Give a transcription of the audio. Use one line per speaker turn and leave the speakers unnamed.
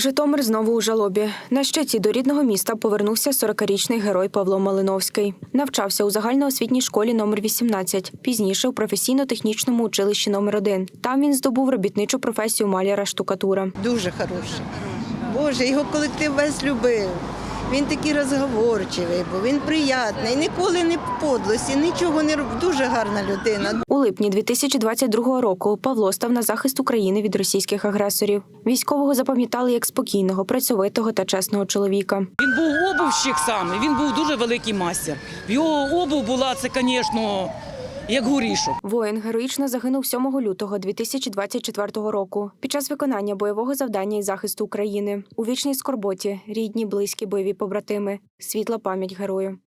Житомир знову у жалобі. На щиті до рідного міста повернувся 40-річний герой Павло Малиновський. Навчався у загальноосвітній школі номер 18, пізніше у професійно-технічному училищі номер 1 Там він здобув робітничу професію маляра штукатура.
Дуже хороший. Боже, його колектив весь любив. Він такий розговорчивий, був він приятний, ніколи не в подлості, нічого не робив. Дуже гарна людина.
У липні 2022 року Павло став на захист України від російських агресорів. Військового запам'ятали як спокійного, працьовитого та чесного чоловіка.
Він був обувщик саме, він був дуже великий мастер. Його обув була це, звісно, як горішок.
Воїн героїчно загинув 7 лютого 2024 року під час виконання бойового завдання і захисту України. У вічній скорботі рідні, близькі, бойові побратими. Світла пам'ять герою.